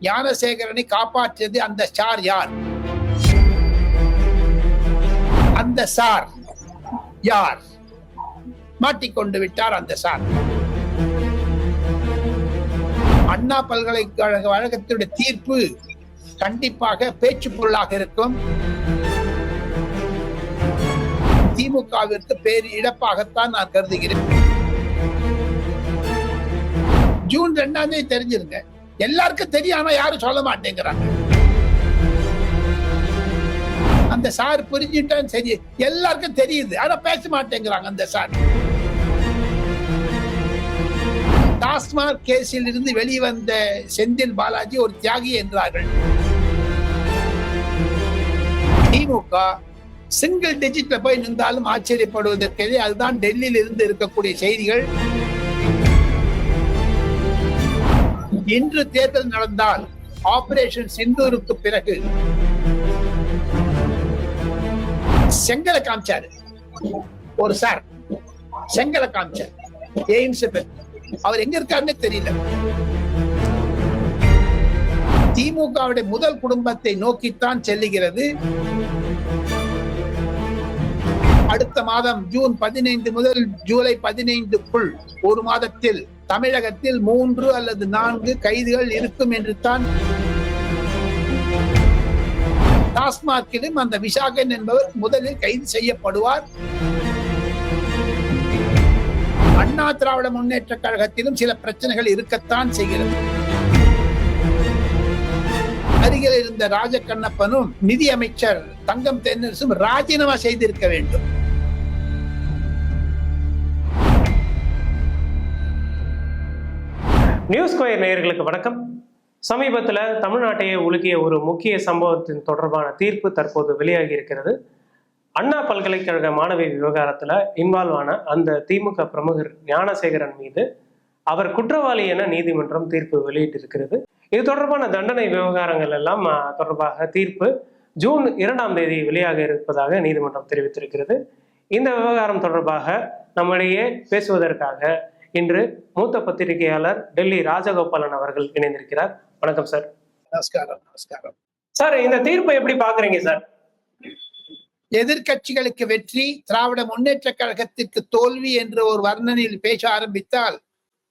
ஞானசேகரனை காப்பாற்றியது அந்த சார் யார்? அந்த சார் யார்? மாட்டிக்கொண்டு விட்டார் அந்த சார். அண்ணா பல்கலைக்கழக வழக்கத்துடைய தீர்ப்பு கண்டிப்பாக பேச்சு பொருளாக இருக்கும். திமுகவிற்கு பேர் இழப்பாகத்தான் நான் கருதுகிறேன். ஜூன் ரெண்டாம் தேதி தெரிஞ்சிருங்க. எல்லாருக்கும் தெரியும் ஆனா யாரும் சொல்ல மாட்டேங்கிறாங்க. அந்த சார் புரிஞ்சுட்டான்னு சரி எல்லாருக்கும் தெரியுது ஆனா பேச மாட்டேங்கிறாங்க அந்த சார். டாஸ்மாக் கேஸில் இருந்து வெளிவந்த செந்தில் பாலாஜி ஒரு தியாகி என்றார்கள். திமுக சிங்கிள் டிஜிட்ல போய் நின்றாலும் ஆச்சரியப்படுவதற்கு அதுதான் டெல்லியில் இருந்து இருக்கக்கூடிய செய்திகள். இன்று தேர்தல் நடந்தால் ஆபரேஷன் சிந்தூருக்கு பிறகு. செங்கலை காமிச்சாரு. ஒரு சார் செங்கலை காமிச்சார். எய்ம்ஸ் அவர் எங்க இருக்காருன்னு தெரியல. திமுகவுடைய முதல் குடும்பத்தை நோக்கித்தான் செல்லுகிறது. அடுத்த மாதம் ஜூன் பதினைந்து முதல் ஜூலை பதினைந்துக்குள் ஒரு மாதத்தில் தமிழகத்தில் மூன்று அல்லது நான்கு கைதுகள் இருக்கும் என்று தான் டாஸ்மார்க்கிலும் அந்த விசாகன் என்பவர் முதலில் கைது செய்யப்படுவார். அண்ணா திராவிட முன்னேற்ற கழகத்திலும் சில பிரச்சனைகள் இருக்கத்தான் செய்கிறது. அருகில் இருந்த ராஜகண்ணப்பனும் நிதி அமைச்சர் தங்கம் தென்னரசும் ராஜினாமா செய்திருக்க வேண்டும். நியூஸ் ஸ்கொயர் நேயர்களுக்கு வணக்கம். சமீபத்தில் தமிழ்நாட்டையே உலுக்கிய ஒரு முக்கிய சம்பவத்தின் தொடர்பான தீர்ப்பு தற்போது வெளியாகி இருக்கிறது அண்ணா பல்கலைக்கழக மாணவி விவகாரத்தில் இன்வால்வ் ஆன அந்த திமுக பிரமுகர் ஞானசேகரன் மீது அவர் குற்றவாளி என நீதிமன்றம் தீர்ப்பு வெளியிட்டிருக்கிறது. இது தொடர்பான தண்டனை விவகாரங்கள் எல்லாம் தொடர்பாக தீர்ப்பு ஜூன் இரண்டாம் தேதி வெளியாக இருப்பதாக நீதிமன்றம் தெரிவித்திருக்கிறது. இந்த விவகாரம் தொடர்பாக நம்மிடையே பேசுவதற்காக இன்று மூத்த பத்திரிகையாளர் டெல்லி ராஜகோபாலன் அவர்கள் இணைந்திருக்கிறார். வணக்கம் சார். நமஸ்காரம் நமஸ்காரம். சார் இந்த தீர்ப்பை எப்படி பாக்குறீங்க சார்? எதிர்க்கட்சிகளுக்கு வெற்றி திராவிட முன்னேற்ற கழகத்திற்கு தோல்வி என்று ஒரு வர்ணனையில் பேச ஆரம்பித்தால்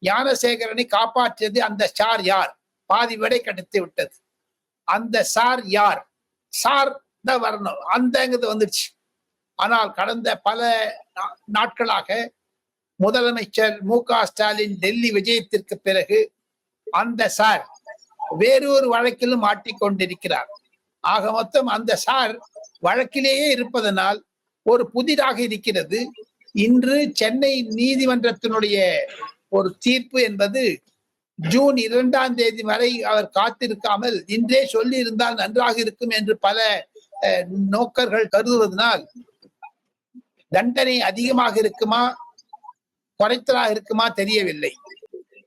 ஞானசேகரனை காப்பாற்றியது அந்த சார் யார்? பாதி விடை கடித்து விட்டது. அந்த சார் யார்? சார் தான் வரணும். அந்தங்கிறது வந்துடுச்சு. ஆனால் கடந்த பல நாட்களாக முதலமைச்சர் மு க ஸ்டாலின் டெல்லி விஜயத்திற்கு பிறகு அந்த சார் வேறொரு வழக்கிலும் மாட்டிக்கொண்டிருக்கிறார் ஆக மொத்தம் அந்த சார் வழக்கிலேயே இருப்பதனால் ஒரு புதிதாக இருக்கிறது. இன்று சென்னை நீதிமன்றத்தினுடைய ஒரு தீர்ப்பு என்பது ஜூன் இரண்டாம் தேதி வரை அவர் காத்திருக்காமல் இன்றே சொல்லி இருந்தால் நன்றாக இருக்கும் என்று பல அஹ், நோக்கர்கள் கருதுவதனால் தண்டனை அதிகமாக இருக்குமா? குறைத்தலாக இருக்குமா தெரியவில்லை.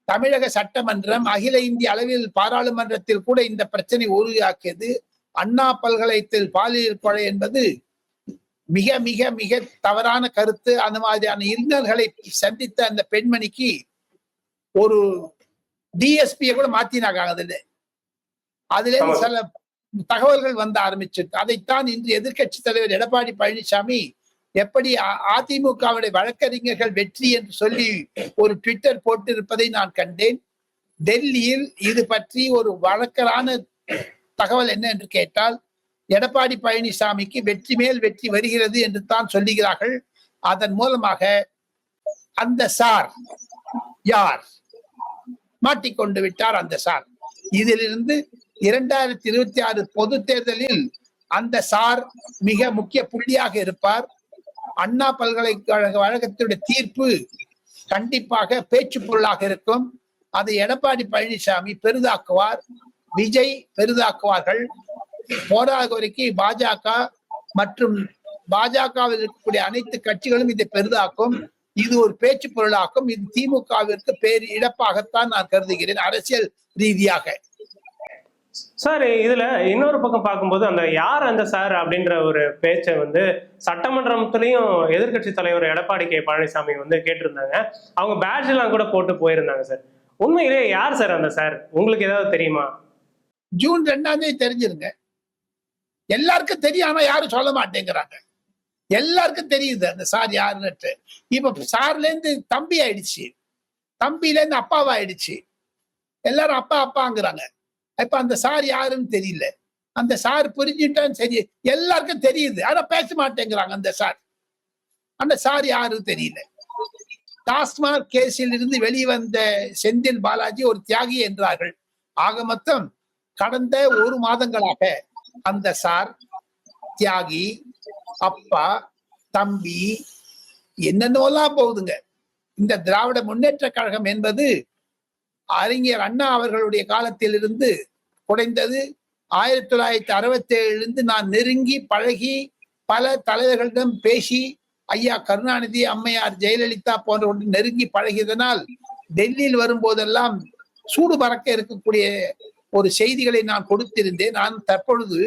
தமிழக சட்டமன்றம் அகில இந்திய அளவில் பாராளுமன்றத்தில் கூட இந்த பிரச்சனை உறுதியாக்கியது அண்ணா பல்கலைத்தில் பாலியல் கொலை என்பது மிக மிக மிக தவறான கருத்து. அந்த மாதிரியான இருந்தர்களை சந்தித்த அந்த பெண்மணிக்கு ஒரு டிஎஸ்பியை கூட மாத்தினாங்க அதுல. அதுல. சில தகவல்கள் வந்த ஆரம்பிச்சு அதைத்தான் இன்று எதிர்க்கட்சி தலைவர் எடப்பாடி பழனிசாமி எப்படி அ- அதிமுகவுடைய வழக்கறிஞர்கள் வெற்றி என்று சொல்லி ஒரு ட்விட்டர் போட்டிருப்பதை நான் கண்டேன். டெல்லியில் இது பற்றி ஒரு வழக்கரான தகவல் என்ன என்று கேட்டால் எடப்பாடி பழனிசாமிக்கு வெற்றி மேல் வெற்றி வருகிறது என்று தான் சொல்லுகிறார்கள். அதன் மூலமாக அந்த சார் யார்? மாட்டிக்கொண்டு விட்டார் அந்த சார். இதிலிருந்து இரண்டாயிரத்தி இருபத்தி ஆறு பொது தேர்தலில் அந்த சார் மிக முக்கிய புள்ளியாக இருப்பார். அண்ணா பல்கலைக்கழக வழக்கத்துடைய தீர்ப்பு கண்டிப்பாக பேச்சு பொருளாக இருக்கும். அதை எடப்பாடி பழனிசாமி பெரிதாக்குவார். விஜய் பெரிதாக்குவார்கள். போராக வரைக்கும் பாஜக மற்றும் பாஜகவில் இருக்கக்கூடிய அனைத்து கட்சிகளும் இதை பெரிதாக்கும். இது ஒரு பேச்சு பொருளாக்கும். இது திமுகவிற்கு பேர் இழப்பாகத்தான் நான் கருதுகிறேன் அரசியல் ரீதியாக. சார் இதுல இன்னொரு பக்கம் பார்க்கும்போது அந்த யார் அந்த சார் அப்படின்ற ஒரு பேச்சை வந்து சட்டமன்றத்திலையும் எதிர்க்கட்சி தலைவர் எடப்பாடி கே. பழனிசாமி வந்து கேட்டிருந்தாங்க. அவங்க பேட்ஜ் எல்லாம் கூட போட்டு போயிருந்தாங்க சார். உண்மையிலேயே யார் சார் அந்த சார்? உங்களுக்கு ஏதாவது தெரியுமா? ஜூன் ரெண்டாம் தேதி தெரிஞ்சிருங்க. எல்லாருக்கும் தெரியும் ஆனா யாரும் சொல்ல மாட்டேங்கிறாங்க. எல்லாருக்கும் தெரியுது அந்த சார் யாருன்னுட்டு. இப்ப சார்ல இருந்து தம்பி ஆயிடுச்சு. தம்பில இருந்து அப்பாவா ஆயிடுச்சு எல்லாரும் அப்பா அப்பாங்கிறாங்க. இப்ப அந்த சார் யாருன்னு தெரியல. அந்த சார் புரிஞ்சுட்டான்னு சரி எல்லாருக்கும் தெரியுது. ஆனா பேச மாட்டேங்கிறாங்க அந்த சார். அந்த சார் யாருன்னு தெரியல. டாஸ்மாக் கேஸில் இருந்து வெளிவந்த செந்தில் பாலாஜி ஒரு தியாகி என்றார்கள். ஆக மொத்தம் கடந்த ஒரு மாதங்களாக அந்த சார் தியாகி அப்பா தம்பி என்னென்னலாம் போகுதுங்க. இந்த திராவிட முன்னேற்ற கழகம் என்பது அறிஞர் அண்ணா அவர்களுடைய காலத்திலிருந்து குறைந்தது ஆயிரத்தி தொள்ளாயிரத்தி அறுபத்தி ஏழுலேருந்து நான் நெருங்கி பழகி பல தலைவர்களிடம் பேசி ஐயா கருணாநிதி அம்மையார் ஜெயலலிதா போன்றவர்கள் நெருங்கி பழகியதனால் டெல்லியில் வரும்போதெல்லாம் சூடு பறக்க இருக்கக்கூடிய ஒரு செய்திகளை நான் கொடுத்திருந்தேன் நான் தற்பொழுது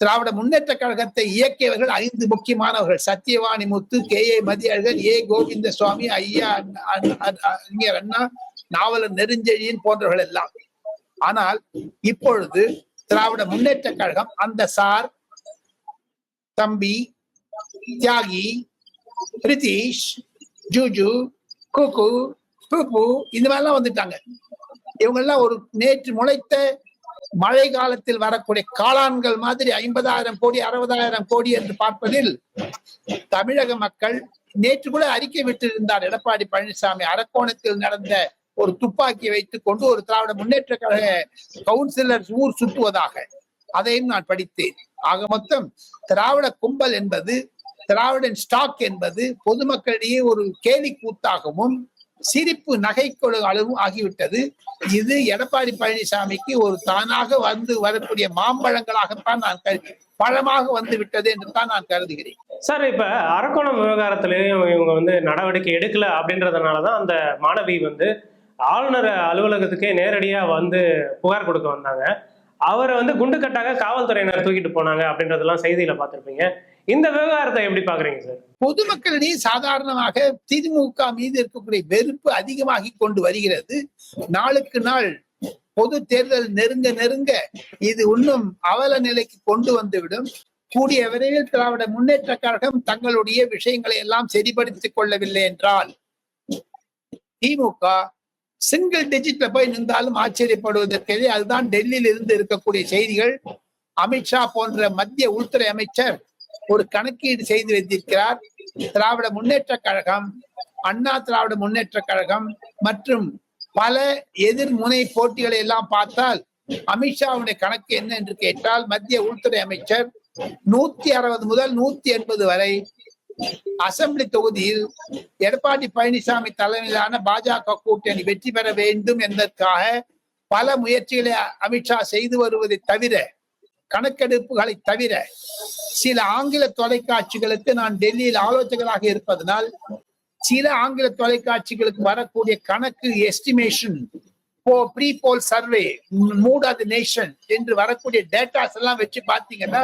திராவிட முன்னேற்ற கழகத்தை இயக்கியவர்கள் ஐந்து முக்கியமானவர்கள் Sathyavani Muthu K A Mathiyazhagan A Govindasamy ஐயா அண்ணா- அண்ணா- அண்ணா நாவலர் நெடுஞ்செழியன் போன்றவர்கள் எல்லாம் ஆனால் இப்பொழுது திராவிட முன்னேற்ற கழகம் அந்த சார் தம்பி தியாகி பிரிதீஷ் ஜூஜு குக்கு புப்பு இந்த மாதிரிலாம் வந்துட்டாங்க. இவங்க எல்லாம் ஒரு நேற்று முளைத்த மழை காலத்தில் வரக்கூடிய காளான்கள் மாதிரி ஐம்பதாயிரம் கோடி அறுபதாயிரம் கோடி என்று பார்ப்பதில் தமிழக மக்கள் நேற்று கூட அறிக்கை விட்டிருந்தார். எடப்பாடி பழனிசாமி அரக்கோணத்தில் நடந்த ஒரு துப்பாக்கி வைத்துக் கொண்டு ஒரு திராவிட முன்னேற்ற கழக கவுன்சிலர் ஊர் சுற்றுவதாக அதையும் நான் படித்தேன். ஆக மொத்தம் திராவிட கும்பல் என்பது திராவிடன் ஸ்டாக் என்பது பொதுமக்களிடையே ஒரு கேலி கூத்தாகவும் சிரிப்பு நகைக்கொழு அளவும் ஆகிவிட்டது. இது எடப்பாடி பழனிசாமிக்கு ஒரு தானாக வந்து வரக்கூடிய மாம்பழங்களாகத்தான் நான் கரு- பழமாக வந்து விட்டது என்று தான் நான் கருதுகிறேன். சார் இப்ப அரக்கோணம் விவகாரத்திலையும் இவங்க வந்து நடவடிக்கை எடுக்கல அப்படின்றதுனாலதான் அந்த மாணவி வந்து ஆளுநர் அலுவலகத்துக்கே நேரடியா வந்து புகார் கொடுக்க வந்தாங்க. அவரை வந்து குண்டுக்கட்டாக காவல்துறையினர் தூக்கிட்டு போனாங்க அப்படின்றதெல்லாம் செய்தியில பார்த்திருப்பீங்க. இந்த விவகாரத்தை எப்படி பாக்குறீங்க சார்? பொதுமக்களிடையே சாதாரணமாக திமுக மீது இருக்கக்கூடிய வெறுப்பு அதிகமாகி கொண்டு வருகிறது. நாளுக்கு நாள் பொது தேர்தல் நெருங்க நெருங்க இது இன்னும் அவல நிலைக்கு கொண்டு வந்துவிடும். கூடிய விரைவில் திராவிட முன்னேற்ற கழகம் தங்களுடைய விஷயங்களை எல்லாம் சரிபடுத்திக் கொள்ளவில்லை என்றால் திமுக சிங்கிள் டிஜிட்ல போய் நின்றாலும் ஆச்சரியப்படுவதற்கே அதுதான் டெல்லியில் இருந்து இருக்கக்கூடிய செய்திகள். அமித்ஷா போன்ற மத்திய உள்துறை அமைச்சர் ஒரு கணக்கீடு செய்து வைத்திருக்கிறார். திராவிட முன்னேற்ற கழகம் அண்ணா திராவிட முன்னேற்ற கழகம் மற்றும் பல எதிர்முனை போட்டிகளை எல்லாம் பார்த்தால் அமித்ஷாவுடைய கணக்கு என்ன என்று கேட்டால் மத்திய உள்துறை அமைச்சர் நூத்தி அறுபது முதல் நூத்தி எண்பது வரை அசம்பிளி தொகுதியில் எடப்பாடி பழனிசாமி தலைமையிலான பாஜக கூட்டணி வெற்றி பெற வேண்டும் என்பதற்காக பல முயற்சிகளை அமித்ஷா செய்து வருவதை தவிர கணக்கெடுப்புகளை தவிர சில ஆங்கில தொலைக்காட்சிகளுக்கு நான் டெல்லியில் ஆலோசகராக இருப்பதனால் சில ஆங்கில தொலைக்காட்சிகளுக்கு வரக்கூடிய கணக்கு estimation pre poll survey mood of the nation என்று வரக்கூடிய டேட்டாஸ் எல்லாம் வச்சு பார்த்தீங்கன்னா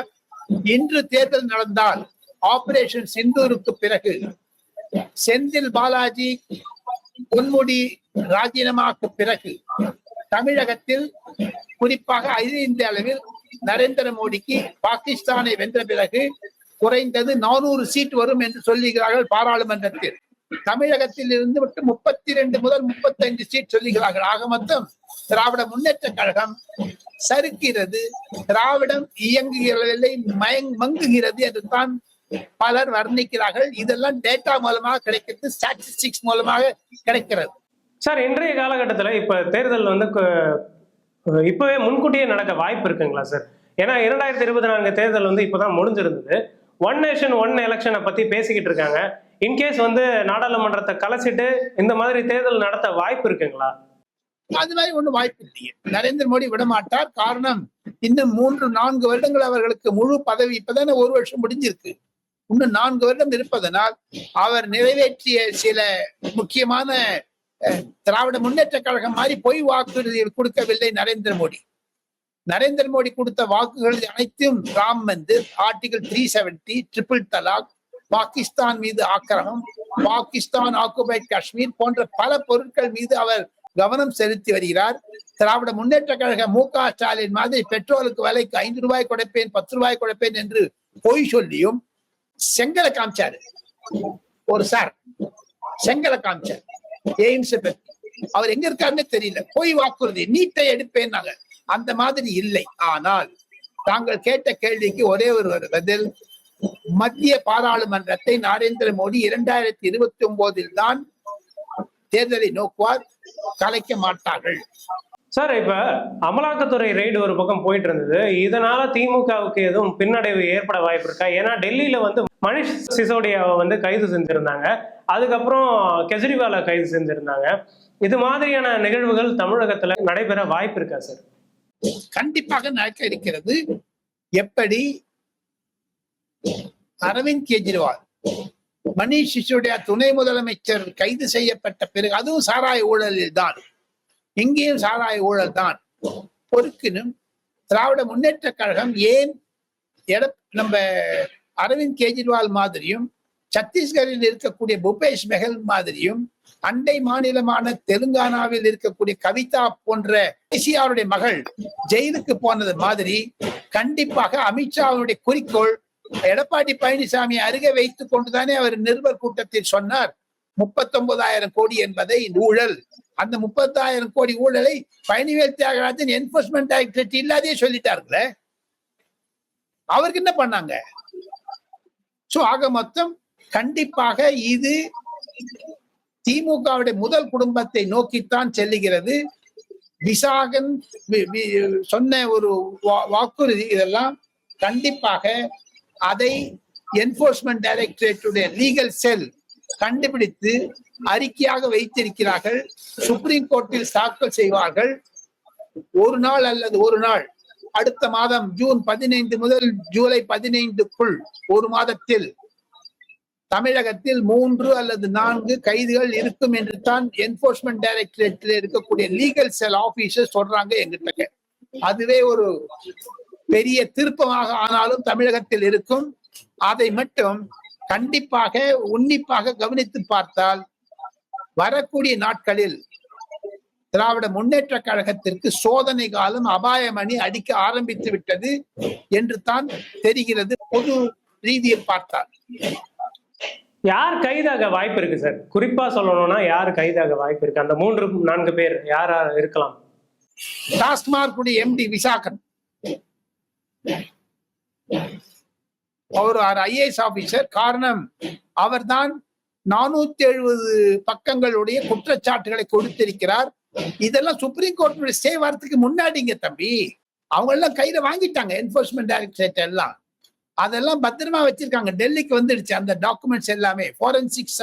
இன்று தேர்தல் நடந்தால் ஆபரேஷன் சிந்தூருக்கு பிறகு செந்தில் பாலாஜி பொன்முடி ராஜினாமாக்கு பிறகு தமிழகத்தில் குறிப்பாக அகில இந்திய அளவில் நரேந்திர மோடிக்கு பாகிஸ்தானை வென்ற பிறகு குறைந்தது நானூறு சீட் வரும் என்று சொல்லுகிறார்கள் பாராளுமன்றத்தில். தமிழகத்தில் இருந்து மட்டும் முப்பத்தி ரெண்டு முதல் முப்பத்தைந்து சீட் சொல்லுகிறார்கள். ஆக மொத்தம் திராவிட முன்னேற்ற கழகம் சறுக்கிறது. திராவிடம் இயங்குகிறதில்லை மயங் மங்குகிறது என்று தான் பலர் வர்ணிக்கிறார்கள். இதெல்லாம் டேட்டா மூலமாக கிடைக்கிறது ஸ்டாட்டிஸ்டிக்ஸ் மூலமாக கிடைக்கிறது. சார் இன்றைய காலகட்டத்துல இப்ப தேர்தல் வந்து இப்பவே முன்கூட்டியே நடக்க வாய்ப்பு இருக்குங்களா சார்? ஏன்னா இரண்டாயிரத்தி இருபத்தி நான்கு தேர்தல் வந்து இப்பதான் முடிஞ்சிருந்தது. ஒன் நேஷன் ஒன் எலெக்ஷனை பத்தி பேசிக்கிட்டு இருக்காங்க. இன்கேஸ் வந்து நாடாளுமன்றத்தை கலைச்சிட்டு இந்த மாதிரி தேர்தல் நடத்த வாய்ப்பு இருக்குங்களா? அது மாதிரி ஒண்ணும் வாய்ப்பு இல்லையே. நரேந்திர மோடி விடமாட்டார். காரணம் இன்னும் மூன்று நான்கு வருடங்கள் அவர்களுக்கு முழு பதவி. இப்பதானே ஒரு வருஷம் முடிஞ்சிருக்கு. இன்னும் நான்கு வருடம் இருப்பதனால் அவர் நிறைவேற்றிய சில முக்கியமான திராவிட முன்னேற்ற கழகம் மாதிரி பொய் வாக்குறுதி கொடுக்கவில்லை நரேந்திர மோடி. நரேந்திர மோடி கொடுத்த வாக்குகள் அனைத்தும் Ram Mandir article three seventy triple talaq Pakistan மீது ஆக்கிரமம் பாகிஸ்தான் ஆக்குபைட் காஷ்மீர் போன்ற பல பொருட்கள் மீது அவர் கவனம் செலுத்தி வருகிறார். திராவிட முன்னேற்ற கழக மு க ஸ்டாலின் மாதிரி பெட்ரோலுக்கு விலைக்கு ஐந்து ரூபாய் கொடுப்பேன் பத்து ரூபாய் கொடுப்பேன் என்று பொய் சொல்லியும் செங்கலை காமிச்சாரு. ஒரு சார். செங்கலை காமிச்சார். எய்ம்ஸ் அவர் எங்க இருக்காருன்னு தெரியல. போய் வாக்குறுதி. நீட்டை எடுப்பேன்னாங்க. அந்த மாதிரி இல்லை. ஆனால் தாங்கள் கேட்ட கேள்விக்கு ஒரே ஒரு பதில். மத்திய பாராளுமன்றத்தை நரேந்திர மோடி இரண்டாயிரத்தி இருபத்தி ஒன்பதில் தான் தேர்தலை நோக்குவார். கலைக்க மாட்டார்கள். சார் இப்ப அமலாக்கத்துறை ரெய்டு ஒரு பக்கம் போயிட்டு இருந்தது. இதனால திமுகவுக்கு எதுவும் பின்னடைவு ஏற்பட வாய்ப்பு இருக்கா? ஏன்னா டெல்லியில வந்து மணிஷ் சிசோடியாவை வந்து கைது செஞ்சிருந்தாங்க. அதுக்கப்புறம் கெஜ்ரிவாலை கைது செஞ்சிருந்தாங்க. இது மாதிரியான நிகழ்வுகள் தமிழகத்துல நடைபெற வாய்ப்பு இருக்கா சார்? கண்டிப்பாக நடக்க இருக்கிறது. எப்படி? அரவிந்த் கெஜ்ரிவால் மணிஷ் சிசோடியா துணை முதலமைச்சர் கைது செய்யப்பட்ட பிறகு அதுவும் சாராய ஊழலில் தான். இங்கேயும் சாராய ஊழல் தான். பொறுக்கினும் திராவிட முன்னேற்ற கழகம் ஏன் எட நம்ம அரவிந்த் கெஜ்ரிவால் மாதிரியும் சத்தீஸ்கரில் இருக்கக்கூடிய பூபேஷ் பெஹல் மாதிரியும் அண்டை மாநிலமான தெலுங்கானாவில் இருக்கக்கூடிய கவிதா போன்ற கேசிஆருடைய மகள் ஜெயிலுக்கு போனது மாதிரி கண்டிப்பாக அமித்ஷாவுடைய குறிக்கோள் எடப்பாடி பழனிசாமி அருகே வைத்துக் கொண்டுதானே அவர் நிருபர் கூட்டத்தில் சொன்னார். முப்பத்தொன்பதாயிரம் கோடி என்பதை ஊழல் அந்த முப்பத்தாயிரம் கோடி ஊழலை பழனிவேல் தியாகராஜன் என்போர்ஸ்மெண்ட் டைரக்டரேட் இல்லாதே சொல்லிட்டாருங்களே அவருக்கு என்ன பண்ணாங்க? சோ ஆக மொத்தம் கண்டிப்பாக இது திமுகவுடைய முதல் குடும்பத்தை நோக்கித்தான் செல்லுகிறது. விசாகன் வி- வி- சொன்ன ஒரு வா- வாக்குறுதி இதெல்லாம் கண்டிப்பாக அதை என்போர்ஸ்மெண்ட் டைரக்டரேட்டுடைய லீகல் செல் கண்டுபிடித்து அறிக்கையாக வைத்திருக்கிறார்கள். சுப்ரீம் கோர்ட்டில் தாக்கல் செய்வார்கள். ஒரு நாள் அல்லது ஒரு நாள். அடுத்த மாதம் ஜூன் பதினைந்து முதல் ஜூலை பதினைந்துக்குள் ஒரு மாதத்தில் தமிழகத்தில் மூன்று அல்லது நான்கு கைதுகள் இருக்கும் என்று தான் என்போர்ஸ்மெண்ட் டைரக்டரேட்ல இருக்கக்கூடிய லீகல் செல் ஆபீசர் சொல்றாங்க எங்கிட்ட அதுவே ஒரு பெரிய திருப்பமாக ஆனாலும் தமிழகத்தில் இருக்கும். அதை மட்டும் கண்டிப்பாக உன்னிப்பாக கவனித்து பார்த்தால் வரக்கூடிய நாட்களில் திராவிட முன்னேற்ற கழகத்திற்கு சோதனை காலம் அபாயமணி அடிக்க ஆரம்பித்து விட்டது என்று தான் தெரிகிறது பொது ரீதியில் பார்த்தால். யார் கைதாக வாய்ப்பு இருக்கு சார்? குறிப்பா சொல்லணும்னா யார் கைதாக வாய்ப்பு இருக்கு? அந்த மூன்று நான்கு பேர் யாரா இருக்கலாம்? டாஸ்மாக் எம்டி விசாகன். அவர் ஒரு ஐஏஎஸ் ஆபீசர். காரணம் அவர்தான் நானூத்தி எழுபது பக்கங்களுடைய குற்றச்சாட்டுகளை கொடுத்திருக்கிறார். இதெல்லாம் சுப்ரீம் கோர்ட் ஸ்டே வரத்துக்கு முன்னாடிங்க தம்பி. அவங்க எல்லாம் கையில வாங்கிட்டாங்க என்போர்ஸ்மெண்ட் டைரக்டரேட் எல்லாம். அதெல்லாம் பத்திரமா வச்சிருக்காங்க. டெல்லிக்கு வந்துடுச்சு அந்த டாக்குமெண்ட்ஸ் எல்லாமே. போரன்சிக்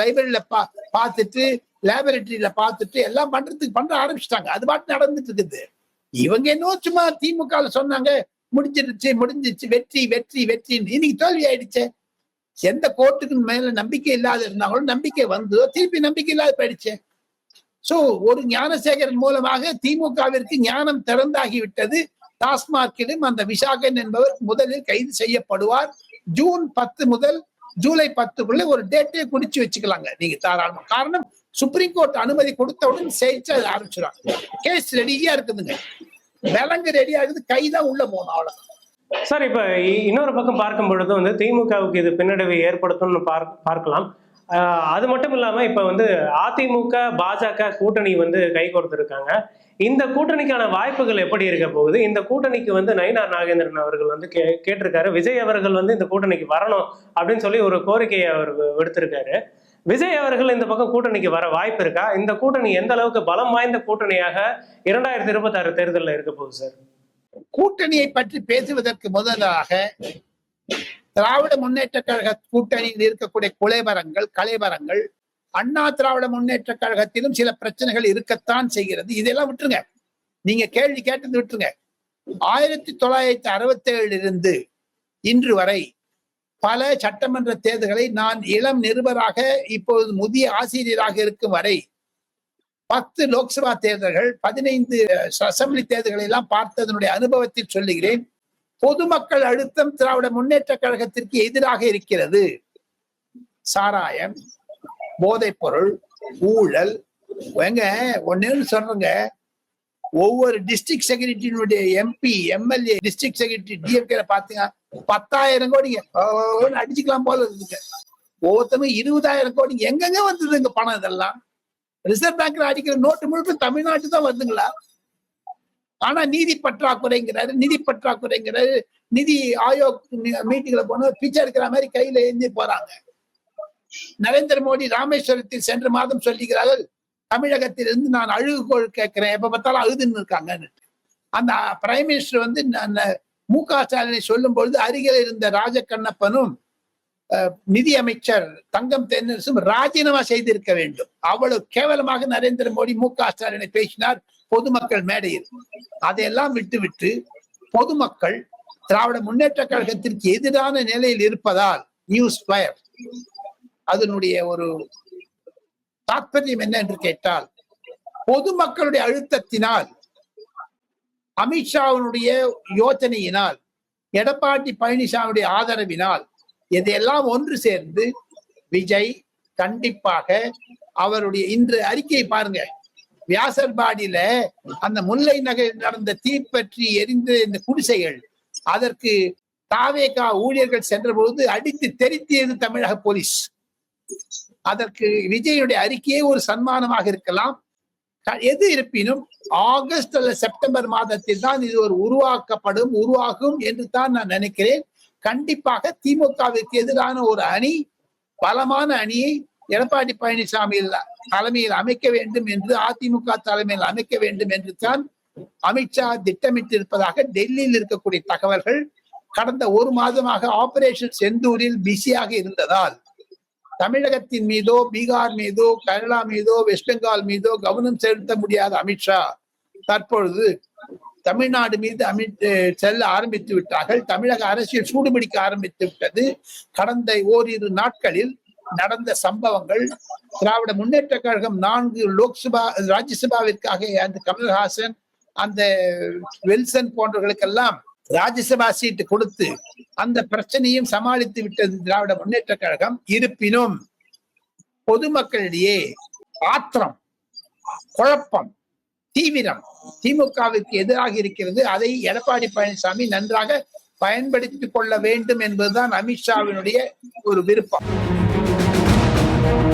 லைப்ரரியில பா பார்த்துட்டு லேபரேட்டரியில பார்த்துட்டு எல்லாம் பண்றதுக்கு பண்ற ஆரம்பிச்சிட்டாங்க. அது பாட்டு நடந்துட்டு இருக்குது. இவங்க என்ன சும்மா திமுக சொன்னாங்க முடிஞ்சிருச்சு முடிஞ்சிருச்சு வெற்றி வெற்றி வெற்றி இன்னைக்கு தோல்வி ஆயிடுச்சே. எந்த கோர்ட்டுக்கு மேல நம்பிக்கை இல்லாத இருந்தாங்களோ நம்பிக்கை வந்து திருப்பி நம்பிக்கை இல்லாத போயிடுச்சே. சோ ஒரு ஞானசேகரன் மூலமாக திமுகவிற்கு ஞானம் திறந்தாகி விட்டது டாஸ்மார்க்கிலும் அந்த விசாகன் என்பவர் முதலில் கைது செய்யப்படுவார். ஜூன் பத்து முதல் ஜூலை பத்துக்குள்ள ஒரு டேட்டே குறிச்சு வச்சுக்கலாங்க. நீங்க தாராளமா. காரணம் சுப்ரீம் கோர்ட் அனுமதி கொடுத்தவுடன் சேர்த்து அது ஆரம்பிச்சிடும் கேஸ் ரெடியா இருக்குதுங்க. விலங்கு ரெடியா இருக்குது கைதான் உள்ள போகணும் அவ்வளவு சார் இப்ப இன்னொரு பக்கம் பார்க்கும் பொழுது வந்து திமுகவுக்கு இது பின்னடைவை ஏற்படுத்தும்னு பார்க்கலாம். அது மட்டும் இல்லாம இப்ப வந்து அதிமுக பாஜக கூட்டணி வந்து கை கொடுத்துருக்காங்க இந்த கூட்டணிக்கான வாய்ப்புகள் எப்படி இருக்க போகுது? இந்த கூட்டணிக்கு வந்து நயினார் நாகேந்திரன் அவர்கள் வந்து கே கேட்டிருக்காரு. விஜய் அவர்கள் வந்து இந்த கூட்டணிக்கு வரணும் அப்படின்னு சொல்லி ஒரு கோரிக்கையை அவர் விடுத்திருக்காரு. விஜய் அவர்கள் இந்த பக்கம் கூட்டணிக்கு வர வாய்ப்பு இருக்கா? இந்த கூட்டணி எந்த அளவுக்கு பலம் வாய்ந்த கூட்டணியாக இரண்டாயிரத்தி இருபத்தி ஆறு தேர்தலில் இருக்க போகுது சார்? கூட்டணியை பற்றி பேசுவதற்கு முதலாக திராவிட முன்னேற்ற கழக கூட்டணியில் இருக்கக்கூடிய குலைபரங்கள் கலைபரங்கள் அண்ணா திராவிட முன்னேற்ற கழகத்திலும் சில பிரச்சனைகள் இருக்கத்தான் செய்கிறது. இதெல்லாம் விட்டுருங்க. நீங்க கேள்வி கேட்டது விட்டுருங்க. ஆயிரத்தி தொள்ளாயிரத்தி அறுபத்தி இருந்து இன்று வரை பல சட்டமன்ற தேர்தல்களை நான் இளம் நிருபராக இப்போது முதிய ஆசிரியராக இருக்கும் வரை பத்து லோக்சபா தேர்தல்கள் பதினைந்து அசம்பிளி தேர்தல்களை எல்லாம் பார்த்ததனுடைய அனுபவத்தில் சொல்லுகிறேன். பொதுமக்கள் அழுத்தம் திராவிட முன்னேற்ற கழகத்திற்கு எதிராக இருக்கிறது. சாராயம் போதைப் பொருள் ஊழல் ஏங்க ஒன்னு சொல்றேங்க. ஒவ்வொரு district செக்ரட்டரியினுடைய MP MLA district secretary DMK பாத்தீங்க பத்தாயிரம் கோடிங்க. அடிச்சுக்கலாம் போல இருக்குங்க ஒவ்வொருத்தரும் இருபதாயிரம் கோடிங்க எங்கெங்க வந்ததுங்க பணம் இதெல்லாம்? ரிசர்வ் பேங்க்ல அடிக்கிற நோட்டு முழுக்க தமிழ்நாட்டு தான் வருதுங்களா? ஆனா நீதி பற்றாக்குறைங்கிறாரு நிதி பற்றாக்குறைங்கிறாரு. நிதி ஆயோக் மீட்டிங்ல போன பிச்சை எடுக்கிற மாதிரி கையில ஏந்தி போறாங்க. நரேந்திர மோடி ராமேஸ்வரத்தில் சென்ற மாதம் சொல்லுகிறார்கள் தமிழகத்திலிருந்து நான் அழுகுகோள் கேட்கிறேன் எப்ப பார்த்தாலும் அழுதுன்னு இருக்காங்கன்னு. அந்த பிரைம் மினிஸ்டர் வந்து மு க ஸ்டாலினை சொல்லும் பொழுது அருகில் இருந்த ராஜகண்ணப்பனும் அஹ், நிதி அமைச்சர் தங்கம் தென்னரசும் ராஜினாமா செய்திருக்க வேண்டும். அவ்வளவு கேவலமாக நரேந்திர மோடி மு க ஸ்டாலினை பேசினார். பொதுமக்கள் மேடையில் அதையெல்லாம் விட்டுவிட்டு பொதுமக்கள் திராவிட முன்னேற்ற கழகத்திற்கு எதிரான நிலையில் இருப்பதால் நியூஸ் ஃபயர் அதனுடைய ஒரு தாற்பயம் என்ன என்று கேட்டால் பொதுமக்களுடைய அழுத்தத்தினால் அமித்ஷாவினுடைய யோசனையினால் எடப்பாடி பழனிசாமியுடைய ஆதரவினால் இதையெல்லாம் ஒன்று சேர்ந்து விஜய் கண்டிப்பாக அவருடைய இன்று அறிக்கையை பாருங்க. வியாசர்பாடியில அந்த முல்லை நகரில் நடந்த தீப்பற்றி எரிந்த இந்த குடிசைகள் அதற்கு தாவேகா ஊழியர்கள் சென்றபோது அடித்து தெரித்தியது தமிழக போலீஸ். அதற்கு விஜயுடைய அறிக்கையே ஒரு சன்மானமாக இருக்கலாம். எது இருப்பினும் ஆகஸ்ட் அல்ல செப்டம்பர் மாதத்தில் தான் இது ஒரு உருவாக்கப்படும் உருவாகும் என்று தான் நான் நினைக்கிறேன். கண்டிப்பாக திமுகவிற்கு எதிரான ஒரு அணி பலமான அணியை எடப்பாடி பழனிசாமி தலைமையில் அமைக்க வேண்டும் என்று அதிமுக தலைமையில் அமைக்க வேண்டும் என்று தான் அமித்ஷா திட்டமிட்டிருப்பதாக டெல்லியில் இருக்கக்கூடிய தகவல்கள் கடந்த ஒரு மாதமாக ஆபரேஷன் செந்தூரில் பிஸியாக இருந்ததால் தமிழகத்தின் மீதோ பீகார் மீதோ கேரளா மீதோ வெஸ்ட் பெங்கால் மீதோ கவனம் செலுத்த முடியாத அமித்ஷா தற்பொழுது தமிழ்நாடு மீது அமித் செல்ல ஆரம்பித்து விட்டார்கள். தமிழக அரசியல் சூடுபிடிக்க ஆரம்பித்து விட்டது. கடந்த ஓரிரு நாட்களில் நடந்த சம்பவங்கள் திராவிட முன்னேற்ற கழகம் நான்கு லோக்சபா ராஜ்யசபாவிற்காக அந்த கமல்ஹாசன் அந்த வெல்சன் போன்றவர்களுக்கெல்லாம் ராஜ்யசபா சீட்டு கொடுத்து அந்த பிரச்சனையும் சமாளித்து விட்டது திராவிட முன்னேற்ற கழகம். இருப்பினும் பொதுமக்களிடையே ஆத்திரம் குழப்பம் தீவிரம் திமுகவிற்கு எதிராக இருக்கிறது. அதை எடப்பாடி பழனிசாமி நன்றாக பயன்படுத்திக் கொள்ள வேண்டும் என்பதுதான் அமித்ஷாவினுடைய ஒரு விருப்பம். Thank you.